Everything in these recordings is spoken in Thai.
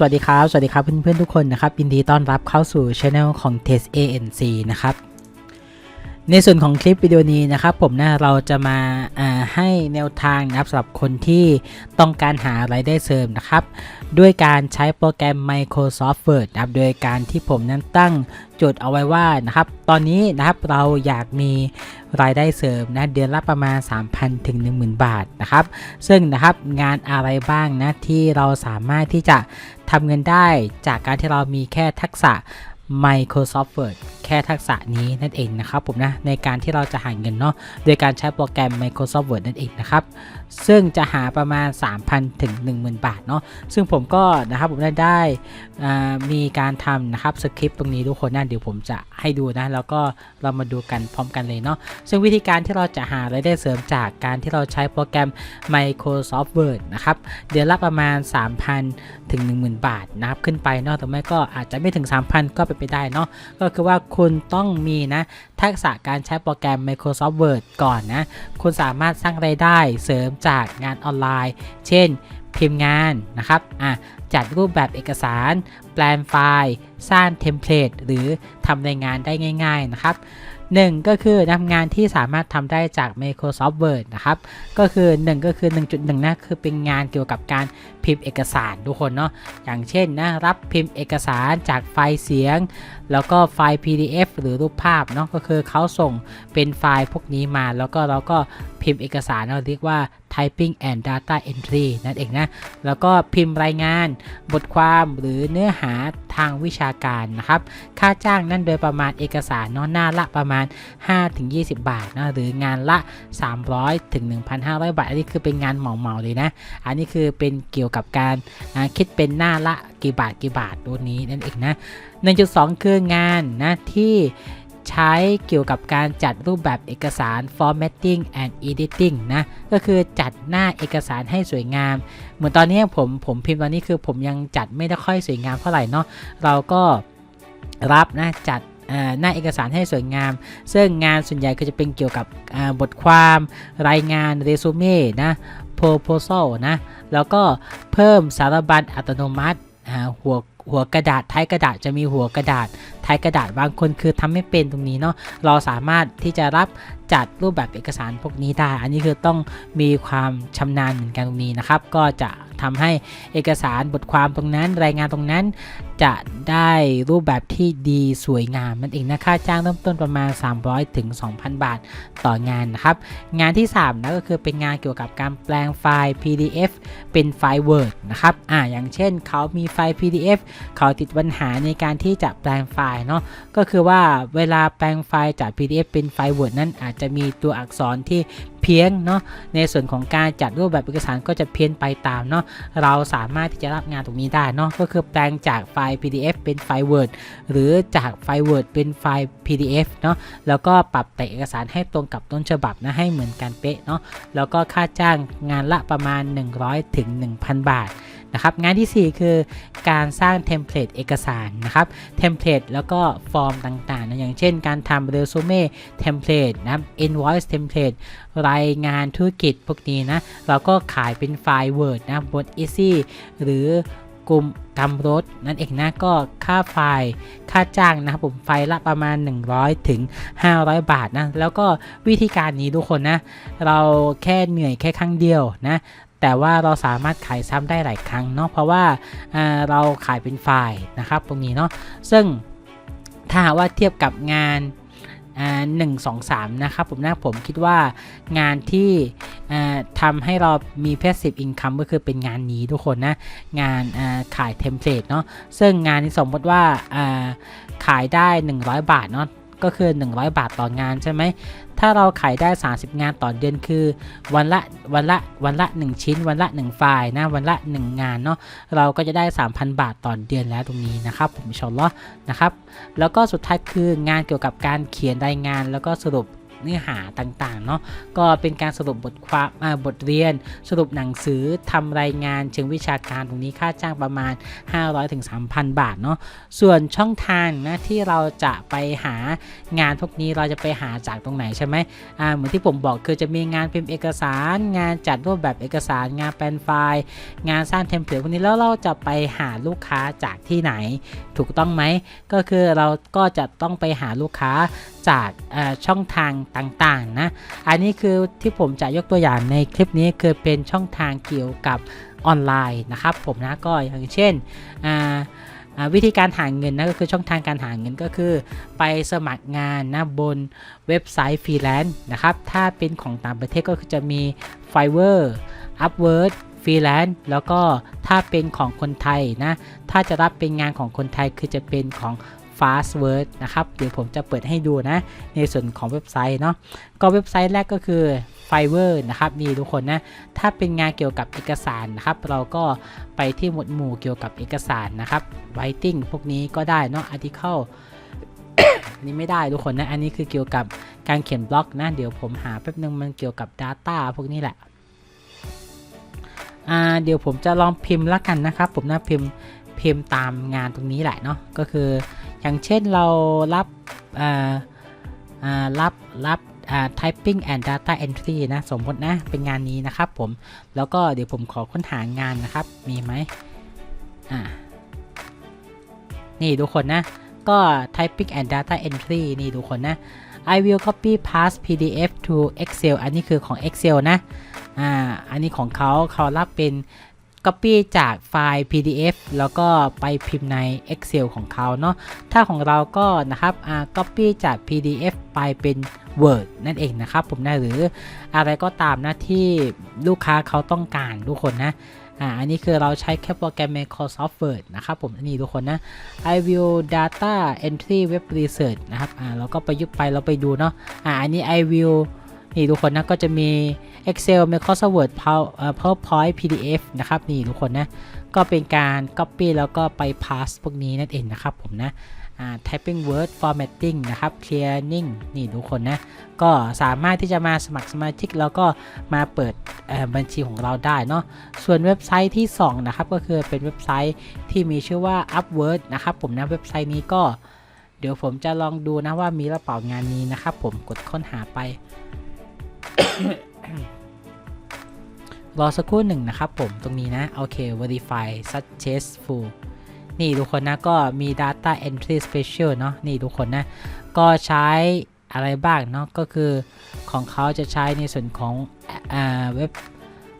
สวัสดีครับ สวัสดีครับเพื่อนๆทุกคนนะครับยินดีต้อนรับเข้าสู่ช anel ของ Test ANC นะครับ ในส่วนของคลิปวิดีโอนี้นะครับผมนะเราจะมาาให้แนวทางนะครับสำหรับคนที่ต้องการหารายได้เสริมนะครับ ด้วยการใช้โปรแกรม Microsoft Word นะครับโดยการที่ผมนั้นตั้งจทย์เอาไว้ว่านะครับ ตอนนี้นะครับเราอยากมีรายได้เสริมนะเดือนละประมาณ 3,000 ถึง 10,000 บาทนะครับ ซึ่งนะครับงานอะไรบ้างนะที่เราสามารถที่จะทำเงินได้จากการที่เรามีแค่ทักษะ Microsoft Word แค่ทักษะนี้นั่นเองนะครับผมนะในการที่เราจะหาเงินเนาะโดยการใช้โปรแกรม Microsoft Word นั่นเองนะครับซึ่งจะหาประมาณ 3,000 ถึง 10,000 บาทเนาะซึ่งผมก็นะครับผมได้ได้มีการทำนะครับสคริปต์ตรงนี้ทุกคนนะเดี๋ยวผมจะให้ดูนะ แล้วก็เรามาดูกันพร้อมกันเลยเนาะซึ่งวิธีการที่เราจะหารายได้เสริมจากการที่เราใช้โปรแกรม Microsoft Word นะครับเดือนละประมาณ 3,000 ถึง 10,000 บาทนะครับขึ้นไปเนาะแต่ไม่ก็อาจจะไม่ถึง 3,000 ก็เป็นไปได้เนาะก็คือว่าคุณต้องมีนะ ทักษะการใช้โปรแกรม Microsoft Word ก่อนนะ คุณสามารถสร้างรายได้เสริมจากงานออนไลน์ เช่น พิมพ์งานนะครับอะจัดรูปแบบเอกสาร แปลนไฟล์ สร้างเทมเพลต หรือทำรายงานได้ง่าย ๆ นะครับ หนึ่งก็คือทำงานที่สามารถทำได้จาก Microsoft Word นะครับ ก็คือ 1 ก็คือ 1.1นะคือเป็นงานเกี่ยวกับการพิมพ์เอกสารทุกคนเนาะอย่างเช่นนะรับพิมพ์เอกสารจากไฟล์เสียง แล้วก็ไฟล์ PDF หรือรูปภาพเนาะก็คือเขาส่งเป็นไฟล์พวกนี้มา แล้วก็เราก็พิมพ์เอกสารเราเรียกว่า typing and data entry นั่นเองนะ แล้วก็พิมพ์รายงาน บทความหรือเนื้อหาทางวิชาการนะครับ ค่าจ้างนั่นโดยประมาณเอกสารนาะหน้าละประมาณ 5-20 บาทนะ หรืองานละ 300ถึง1,500 บาท อันนี้คือเป็นงานเหมาๆเลยนะ อันนี้คือเป็นเกี่ยวกับการคิดเป็นหน้าละกี่บาทกี่บาทตัวนี้นั่นเองนะ 1.2 คืองานนะที่ ใช้เกี่ยวกับการจัดรูปแบบเอกสาร formatting and editing นะ ก็คือจัดหน้าเอกสารให้สวยงาม เหมือนตอนนี้ผมผมพิมพ์ตอนนี้คือผมยังจัดไม่ได้ค่อยสวยงามเท่าไหร่เนาะ เราก็รับนะจัดหน้าเอกสารให้สวยงาม ซึ่งงานส่วนใหญ่ก็จะเป็นเกี่ยวกับบทความรายงานเรซูเม่นะ proposal นะ แล้วก็เพิ่มสารบัญอัตโนมัติหัวหัวกระดาษท้ายกระดาษจะมีหัวกระดาษ ท้ายกระดาษบางคนคือทำไม่เป็นตรงนี้เนาะเราสามารถที่จะรับจัดรูปแบบเอกสารพวกนี้ได้ อันนี้คือต้องมีความชำนาญเหมือนกันตรงนี้นะครับ ก็จะทำให้เอกสารบทความตรงนั้น รายงานตรงนั้น จะได้รูปแบบที่ดีสวยงามนั่นเองนะค่าจ้างเริ่มต้นประมาณ 300ถึง2,000 บาทต่องานนะครับ งานที่3นะก็คือเป็นงานเกี่ยวกับการแปลงไฟล์ PDF เป็นไฟล์ Word นะครับอ่าอย่างเช่นเขามีไฟล์ PDF เขาติดปัญหาในการที่จะแปลงไฟล์เนาะก็คือว่าเวลาแปลงไฟล์จาก PDF เป็นไฟล์ Word นั้นอาจจะมีตัวอักษรที่เพี้ยนเนาะในส่วนของการจัดรูปแบบเอกสารก็จะเพี้ยนไปตามเนาะเราสามารถที่จะรับงานตรงนี้ได้เนาะก็คือแปลงจากไฟล์ PDF เป็นไฟล์ Word หรือจากไฟล์ Word เป็นไฟล์ PDF เนาะแล้วก็ปรับแต่งเอกสารให้ตรงกับต้นฉบับนะให้เหมือนกันเป๊ะเนาะแล้วก็ค่าจ้างงานละประมาณ 100ถึง1,000 บาท นะครับงานที่ 4 คือการสร้างเทมเพลตเอกสารนะครับเทมเพลตแล้วก็ฟอร์มต่างๆนะอย่างเช่นการทำเรซูเม่เทมเพลตนะครับ invoice template รายงานธุรกิจพวกนี้นะเราก็ขายเป็นไฟล์ Word นะบน Easy หรือกลุ่มกำรถนั่นเองนะก็ค่าไฟล์ค่าจ้างนะครับผมไฟล์ละประมาณ 100 ถึง 500 บาทนะแล้วก็วิธีการนี้ทุกคนนะเราแค่เหนื่อยแค่ครั้งเดียวนะ แต่ว่าเราสามารถขายซ้ำได้หลายครั้งเนาะเพราะว่าาเราขายเป็นไฟล์นะครับตรงนี้เนาะซึ่งถ้าหากว่าเทียบกับงานหนึ่งสองสามนะครับผมนะผมคิดว่างานที่อ่าทำให้เรามีเพ s สิบอินคัมก็คือเป็นงานนี้ทุกคนนะ งานาขายเทมเพลตเนาะซึ่งงานนี้สมมติว่าาขายได้ 100 บาทเนาะก็คือ 100 บาทต่องานใช่ไหม ถ้าเราขายได้ 30 งานต่อเดือนคือ วันละวันละวันละ 1 ชิ้น วันละ 1 ไฟล์นะวันละ 1 งานเนาะเราก็จะได้ 3,000 บาทต่อเดือนแล้วตรงนี้นะครับผมชอลล์นะครับแล้วก็สุดท้ายคืองานเกี่ยวกับการเขียนรายงานแล้วก็สรุป เนื้อหาต่างๆเนาะก็เป็นการสรุปบทความบทเรียน สรุปหนังสือทำรายงานเชิงวิชาการตรงนี้ค่าจ้างประมาณ 500-3,000ถึงบาทเนาะส่วนช่องทางนะที่เราจะไปหางานพวกนี้เราจะไปหาจากตรงไหนใช่ไหมอ่าเหมือนที่ผมบอกคือจะมีงานพิมพ์เอกสารงานจัดรูปแบบเอกสารงานแปลนไฟล์ งานสร้างเทมเพลตพวกนี้แล้วเราจะไปหาลูกค้าจากที่ไหน ถูกต้องไหมก็คือเราก็จะต้องไปหาลูกค้า จากช่องทางต่างๆนะ อันนี้คือที่ผมจะยกตัวอย่างในคลิปนี้คือเป็นช่องทางเกี่ยวกับออนไลน์นะครับผมนะก็อย่างเช่นวิธีการหาเงินนะก็คือช่องทางการหาเงินก็คือไปสมัครงานนะบนเว็บไซต์ฟรีแลนซ์นะครับ ถ้าเป็นของต่างประเทศก็คือจะมี Fiverr Upwork ฟรีแลนซ์แล้วก็ถ้าเป็นของคนไทยนะ ถ้าจะรับเป็นงานของคนไทยคือจะเป็นของ Fast Word นะครับ เดี๋ยวผมจะเปิดให้ดูนะ ในส่วนของเว็บไซต์เนาะ ก็เว็บไซต์แรกก็คือ Fiverr นะครับนี่ทุกคนนะ ถ้าเป็นงานเกี่ยวกับเอกสารนะครับ เราก็ไปที่หมวดหมู่เกี่ยวกับเอกสารนะครับ Writing พวกนี้ก็ได้เนาะ Article อันนี้ไม่ได้ทุกคนนะ อันนี้คือเกี่ยวกับการเขียนบล็อกนะ เดี๋ยวผมหาแป๊บนึงมันเกี่ยวกับ Data พวกนี้แหละ อ่า เดี๋ยวผมจะลองพิมพ์ละกันนะครับ ผมนะพิมพ์ พิมพ์ตามงานตรงนี้แหละเนาะก็คืออย่างเช่นเรารับอ่าอ่ารับรับอ่า typing and data entry นะสมมตินะเป็นงานนี้นะครับผมแล้วก็เดี๋ยวผมขอค้นหางานนะครับมีไหมอ่านี่ทุกคนนะก็ typing and data entry นี่ทุกคนนะ I will copy past PDF to Excel อันนี้คือของ Excel นะอ่าอันนี้ของเขาเขารับเป็น Copy จากไฟล์ PDF แล้วก็ไปพิมพ์ใน Excel ของเขาเนาะถ้าของเราก็นะครับอ่า Copy จาก PDF ไปเป็น Word นั่นเองนะครับผมนะหรืออะไรก็ตามนะที่ลูกค้าเขาต้องการทุกคนนะอ่าอันนี้คือเราใช้แค่โปรแกรม Microsoft Word นะครับผมนนี้ทุกคนนะ I will data entry web research นะครับอ่าเราก็ประยุกต์ไปเราไปดูเนาะอ่าอันนี้ I will นี่ทุกคนนะก็จะมี Excel Microsoft Word PowerPoint PDF นะครับนี่ทุกคนนะก็เป็นการ Copy แล้วก็ไป Pass พวกนี้นั่นเองนะครับผมนะอ่า Typing Word Formatting นะครับ Clearing นี่ทุกคนนะ ก็สามารถที่จะมาสมัครสมาชิก แล้วก็มาเปิดบัญชีของเราได้เนาะ ส่วนเว็บไซต์ที่ 2 นะครับ ก็คือเป็นเว็บไซต์ที่มีชื่อว่า Upwork นะครับผมนะ เว็บไซต์นี้ก็ เดี๋ยวผมจะลองดูนะว่ามีหรือเปล่างานนี้นะครับผมกดค้นหาไป รอสักครู่หนึ่งนะครับผมตรงนี้นะ โอเค verify successful นี่ทุกคนนะ ก็มี data entry special เนาะนี่ทุกคนนะ ก็ใช้อะไรบ้างเนาะก็คือของเขาจะใช้ในส่วนของอ่าเว็บ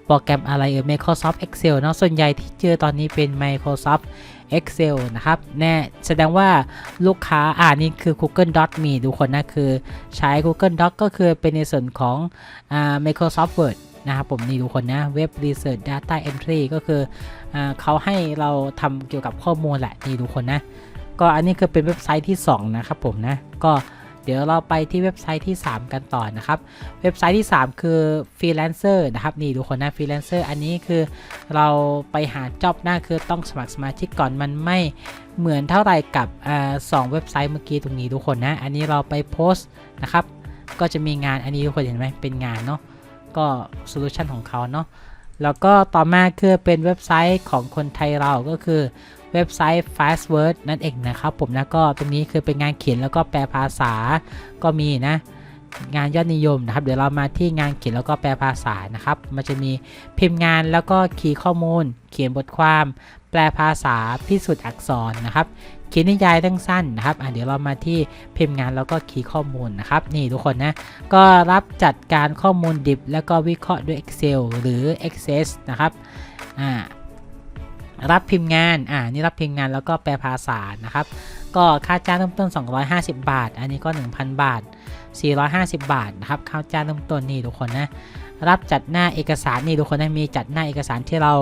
โปรแกรมอะไรเออ Microsoft Excel เนาะส่วนใหญ่ที่เจอตอนนี้เป็น Microsoft Excel นะครับแน่แสดงว่าลูกค้าอ่านี่คือ Google Doc มีทุกคนนะคือใช้ Google Doc ก็คือเป็นในส่วนของอ่า Microsoft Word นะครับผมนี่ทุกคนนะ Web Research Data Entry ก็คืออาเขาให้เราทำเกี่ยวกับข้อมูลแหละนี่ทุกคนนะก็อันนี้คือเป็นเว็บไซต์ที่ 2 นะครับผมนะก็ เดี๋ยวเราไปที่เว็บไซต์ที่ 3 กันต่อนะครับ เว็บไซต์ที่ 3 คือ Freelancer นะครับ นี่ทุกคนนะ Freelancer อันนี้คือเราไปหาจ็อบหน้าคือต้องสมัครสมาชิกก่อนมันไม่เหมือนเท่าไหร่กับอสองเว็บไซต์เมื่อกี้ตรงนี้ทุกคนนะ อันนี้เราไปโพสต์นะครับ ก็จะมีงานอันนี้ทุกคนเห็นไหมเป็นงานเนาะ ก็โซลูชันของเขาเนาะแล้วก็ต่อมาคือเป็นเว็บไซต์ของคนไทยเราก็คือ เว็บไซต์ Fast Word นั่นเองนะครับผมนะก็ตรงนี้คือเป็นงานเขียนแล้วก็แปลภาษาก็มีนะงานยอดนิยมนะครับ เดี๋ยวเรามาที่งานเขียนแล้วก็แปลภาษานะครับ มันจะมีพิมพ์งานแล้วก็คีย์ข้อมูล เขียนบทความ แปลภาษาพิสูจน์อักษรนะครับเขียนนิยายเรื่องสั้นนะครับอะเดี๋ยวเรามาที่พิมพ์งานแล้วก็คีย์ข้อมูลนะครับ นี่ทุกคนนะก็รับจัดการข้อมูลดิบ แล้วก็วิเคราะห์ด้วย Excel หรือ Access นะครับอ่า รับพิมพ์งาน อ่า นี่รับพิมพ์งานแล้วก็แปลภาษานะครับ ก็ค่าจ้างเริ่มต้น 250 บาท อันนี้ก็ 1,000 บาท 450 บาทนะครับ ค่าจ้างเริ่มต้นนี่ทุกคนนะ รับจัดหน้าเอกสารนี่ทุกคนนะมีจัดหน้าเอกสารที่เรา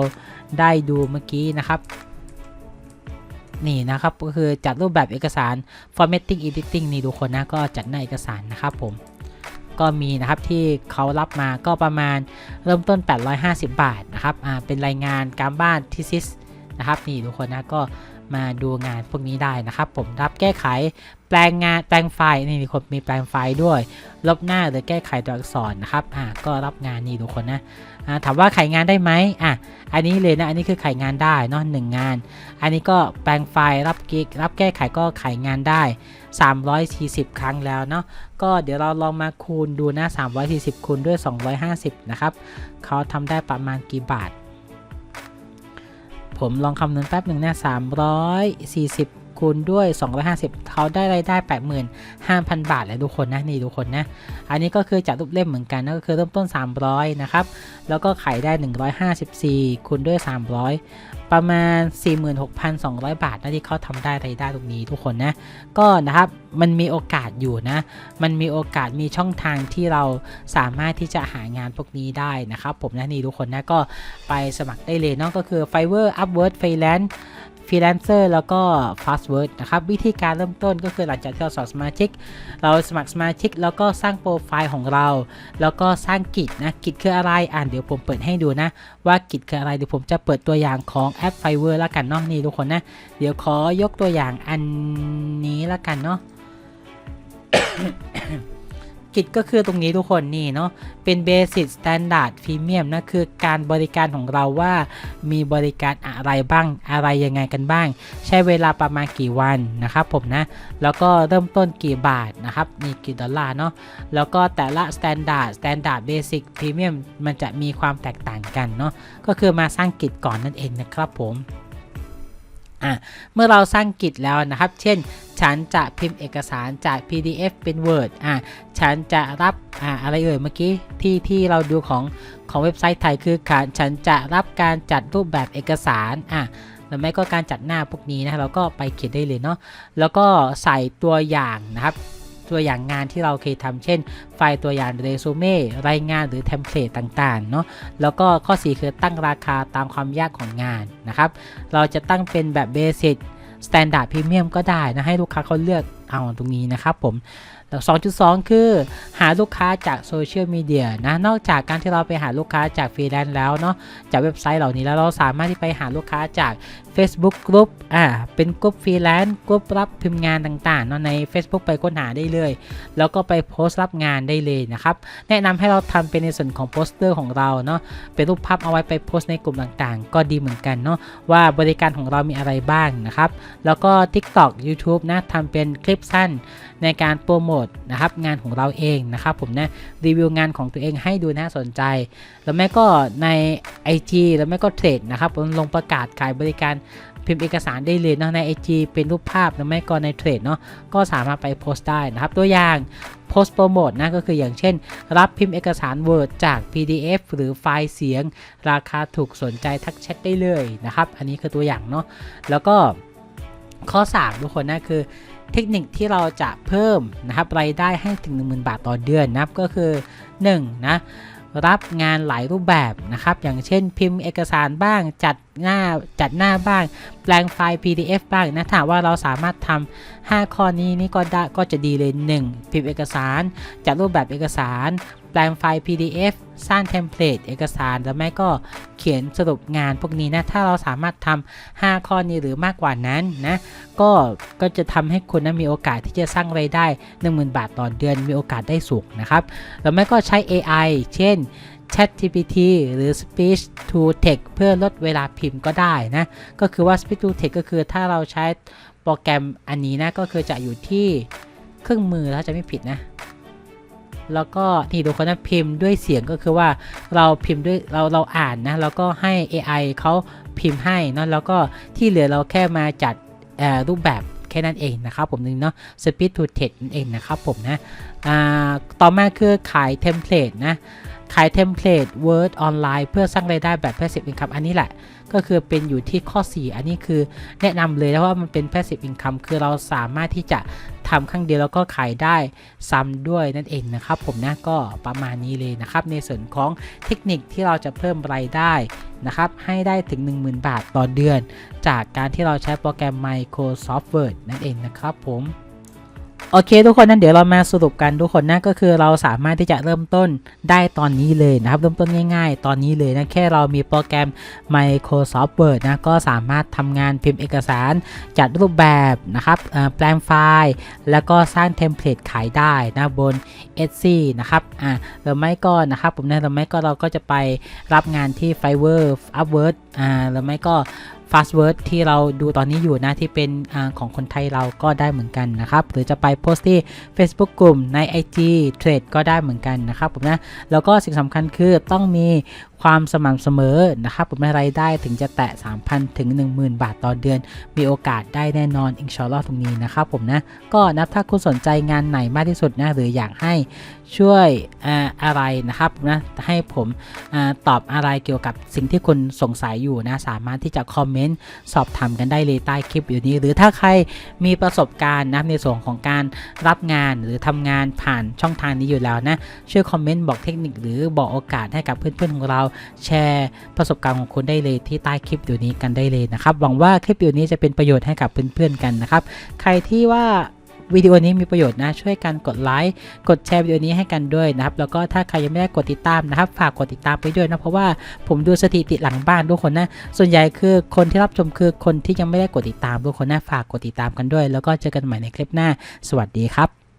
ได้ดูเมื่อกี้นะครับ นี่นะครับ ก็คือจัดรูปแบบเอกสาร formatting editing นี่ทุกคนนะ ก็จัดหน้าเอกสารนะครับผมก็มีนะครับที่เขารับมาก็ประมาณเริ่มต้น 850 บาทนะครับ อ่า เป็นรายงานการบ้านทีซิส นะครับนี่ทุกคนนะก็มาดูงานพวกนี้ได้นะครับผมรับแก้ไขแปลงงานแปลงไฟล์นี่ทุกคนมีแปลงไฟล์ด้วย ลบหน้าหรือแก้ไขตัวอักษรนะครับอ่าก็รับงานนี่ทุกคนนะอ่าถามว่าไขงานได้ไหมอะอันนี้เลยนะอันนี้คือไขงานได้เนาะหนึ่งงาน อันนี้ก็แปลงไฟล์รับกิกรับแก้ไขก็ไขงานได้ 340 ครั้งแล้วเนาะก็เดี๋ยวเราลองมาคูณดูนะ340คูณด้วย 250 นะครับเขาทำได้ประมาณกี่บาท ผมลองคำนวณแป๊บหนึ่งนะ340 คูณด้วย 250 เขาได้รายได้ 85,000 บาทแล้วทุกคนนะนี่ทุกคนนะ อันนี้ก็คือจากรูปเล่มเหมือนกันนะก็คือเริ่มต้น 300 นะครับ แล้วก็ขายได้ 154 คูณด้วย 300 ประมาณ 46,200 บาทนะที่เขาทำได้รายได้ตรงนี้ทุกคนนะ ก็นะครับมันมีโอกาสอยู่นะ มันมีโอกาสมีช่องทางที่เราสามารถที่จะหางานพวกนี้ได้นะครับ ผมนะนี่ทุกคนนะก็ไปสมัครได้เลยเนาะก็คือ Fiverr Upwork Freelance ฟรีแลนเซอร์แล้วก็ Fastword นะครับ วิธีการเริ่มต้นก็คือหลังจากที่เราสอนสมาชิก เราสมัครสมาชิก แล้วก็สร้างโปรไฟล์ของเรา แล้วก็สร้างกิจนะ กิจคืออะไร อ่านเดี๋ยวผมเปิดให้ดูนะ ว่ากิจคืออะไร เดี๋ยวผมจะเปิดตัวอย่างของแอป Fiverr แล้วกันเนาะนี่ทุกคนนะ เดี๋ยวขอยกตัวอย่างอันนี้แล้วกันเนาะ กิจก็คือตรงนี้ทุกคนนี่เนาะเป็นเบสิ c สแตนดาร์ดพรีเมียมนะคือการบริการของเราว่ามีบริการอะไรบ้างอะไรยังไงกันบ้าง ใช้เวลาประมาณกี่วันนะครับผมนะ แล้วก็เริ่มต้นกี่บาทนะครับนี่กี่ดอลลาร์เนาะแล้วก็แต่ละ Standard Standard Basic Premium มันจะมีความแตกต่างกันเนาะก็คือมาสร้างกิจก่อนนั่นเองนะครับผม อะเมื่อเราสร้างกิจแล้วนะครับ เช่น ฉันจะพิมพ์เอกสารจาก PDF เป็น Word อะฉันจะรับอะอะไรเอ่ยเมื่อกี้ที่ที่เราดูของของเว็บไซต์ไทยคือการฉันจะรับการจัดรูปแบบเอกสารอะหรือไม่ก็การจัดหน้าพวกนี้นะเราก็ไปเขียนได้เลยเนาะแล้วก็ใส่ตัวอย่างนะครับ ตัวอย่างงานที่เราเคยทำเช่น ไฟล์ตัวอย่างเรซูเม่รายงานหรือเทมเพลตต่างๆเนาะแล้วก็ข้อ 4 คือตั้งราคาตามความยากของงานนะครับ เราจะตั้งเป็นแบบเบสิ c สแตนดาร์ดพรีเมียมก็ได้นะ ให้ลูกค้าเขาเลือก เอาตรงนี้นะครับผมแล้ว2.2 คือหาลูกค้าจากโซเชียลมีเดียนะ นอกจากการที่เราไปหาลูกค้าจากฟรีแลนซ์แล้วเนาะ จากเว็บไซต์เหล่านี้แล้วเราสามารถที่ไปหาลูกค้าจาก Facebook กลุ่มอ่า เป็นกลุ่มฟรีแลนซ์กลุ่มรับพิมพ์งานต่างๆเนาะใน Facebook ไปค้นหาได้เลย แล้วก็ไปโพสต์รับงานได้เลยนะครับ แนะนำให้เราทำเป็นในส่วนของโปสเตอร์ของเราเนาะ เป็นรูปภาพเอาไว้ไปโพสต์ในกลุ่มต่างๆ ก็ดีเหมือนกันเนาะว่าบริการของเรามีอะไรบ้างนะครับ แล้วก็ TikTok YouTube นะทำเป็นคลิปสั้นในการโปรโมทนะครับงานของเราเองนะครับผมนะรีวิวงานของตัวเองให้ดูน่าสนใจ แล้วแม่ก็ใน IG แล้วแม่ก็เทรดนะครับผมลงประกาศขายบริการพิมพ์เอกสารได้เลยเนาะใน IG เป็นรูปภาพแล้วแม่ก็ในเทรดเนาะก็สามารถไปโพสต์ได้นะครับ ตัวอย่างโพสต์โปรโมทนะก็คืออย่างเช่น รับพิมพ์เอกสาร Word จาก PDF หรือไฟล์เสียง ราคาถูกสนใจทักแชทได้เลยนะครับ อันนี้คือตัวอย่างเนาะแล้วก็ข้อ 3 ทุกคนนะคือ เทคนิคที่เราจะเพิ่มนะครับรายได้ให้ถึง 10,000 บาทต่อเดือนนะครับก็คือ 1. นะรับงานหลายรูปแบบนะครับ อย่างเช่นพิมพ์เอกสารบ้างจัดหน้าจัดหน้าบ้าง แปลงไฟล์ PDF บ้างนะถ้าว่าเราสามารถทำ5ข้อนี้นี่ก็ได้ก็จะดีเลย 1. พิมพ์เอกสาร จัดรูปแบบเอกสาร แปลงไฟล์ PDF สร้างเทมเพลตเอกสารแล้วไม่ก็เขียนสรุปงานพวกนี้นะ ถ้าเราสามารถทำ5ข้อนี้หรือมากกว่านั้นนะ ก็ก็จะทำให้คุณนะมีโอกาสที่จะสร้างไรายได้ 10,000 บาทต่อเดือนมีโอกาสได้สูงนะครับแล้วไม่ก็ใช้ AI เช่น ChatGPT หรือ Speech to Text เพื่อลดเวลาพิมพ์ก็ได้นะ ก็คือว่า Speech to Text ก็คือถ้าเราใช้โปรแกรมอันนี้นะ ก็คือจะอยู่ที่เครื่องมือถ้าจะไม่ผิดนะ แล้วก็นี่ทุกคนนะพิมพ์ด้วยเสียงก็คือว่าเราพิมพ์ด้วยเราเราอ่านนะแล้วก็ให้ AI เขาพิมพ์ให้นะแล้วก็ที่เหลือเราแค่มาจัดรูปแบบแค่นั้นเองนะครับผมนึงเนาะ Speed to Text นั่นเองนะครับผมนะต่อมาคือขายเทมเพลตนะขายเทมเพลต Word ออนไลน์เพื่อสร้างรายได้แบบ Passive Income อันนี้แหละ ก็คือเป็นอยู่ที่ข้อ 4 อันนี้คือแนะนำเลยนะว่ามันเป็น Passive Income คือเราสามารถที่จะ ทำครั้งเดียวแล้วก็ขายได้ซ้ำด้วยนั่นเองนะครับผมนะก็ประมาณนี้เลยนะครับในส่วนของเทคนิคที่เราจะเพิ่มรายได้นะครับให้ได้ถึง 10,000 บาทต่อเดือน จากการที่เราใช้โปรแกรม Microsoft Word นั่นเองนะครับผม โอเค ทุกคนนั้นเดี๋ยวเรามาสรุปกันทุกคนนะก็คือเราสามารถที่จะเริ่มต้นได้ตอนนี้เลยนะครับ เริ่มต้นง่าย ๆ ตอนนี้เลยนะแค่เรามีโปรแกรม Microsoft Word นะก็สามารถทำงานพิมพ์เอกสาร จัดรูปแบบนะครับแปลงไฟล์ แล้วก็สร้างเทมเพลตขายได้นะบน Etsy นะครับอ่าหรือไม่ก็นะครับผมนะหรือไม่ก็เราก็จะไปรับงานที่ Fiverr Upwork อ่าหรือไม่ก็ Fast Word ที่เราดูตอนนี้อยู่นะที่เป็นอของคนไทยเราก็ได้เหมือนกันนะครับ หรือจะไปโพสต์ที่ Facebook กลุ่มใน IG Trade ก็ได้เหมือนกันนะครับผมนะแล้วก็สิ่งสำคัญคือต้องมีความสม่ำเสมอนะครับผมนะรายได้ถึงจะแตะ 3,000 ถึง 10,000 บาทต่อเดือน มีโอกาสได้แน่นอนอินชอลล์ตรงนี้นะครับผมนะก็นะถ้าคุณสนใจงานไหนมากที่สุดนะหรืออยากให้ ช่วยอะไรนะครับนะให้ผมอตอบอะไรเกี่ยวกับสิ่งที่คุณสงสัยอยู่นะสามารถที่จะคอมเมนต์สอบถามกันได้เลยใต้คลิปอยู่นี้ หรือถ้าใครมีประสบการณ์นะในส่วนของการรับงานหรือทำงานผ่านช่องทางนี้อยู่แล้วนะช่วยคอมเมนต์บอกเทคนิคหรือบอกโอกาสให้กับเพื่อนๆของเราแชร์ประสบการณ์ของคุณได้เลยที่ใต้คลิปวิดีโอนี้กันได้เลยนะครับหวังว่าคลิปวิดีโอนี้จะเป็นประโยชน์ให้กับเพื่อนๆกันนะครับใครที่ว่า วิดีโอนี้มีประโยชน์นะช่วยกันกดไลค์กดแชร์วิดีโอนี้ให้กันด้วยนะครับแล้วก็ถ้าใครยังไม่ได้กดติดตามนะครับ ฝากกดติดตามไปด้วยนะเพราะว่าผมดูสถิติหลังบ้านทุกคนนะส่วนใหญ่คือคนที่รับชมคือคนที่ยังไม่ได้กดติดตามทุกคนนะฝากกดติดตามกันด้วย แล้วก็เจอกันใหม่ในคลิปหน้า สวัสดีครับ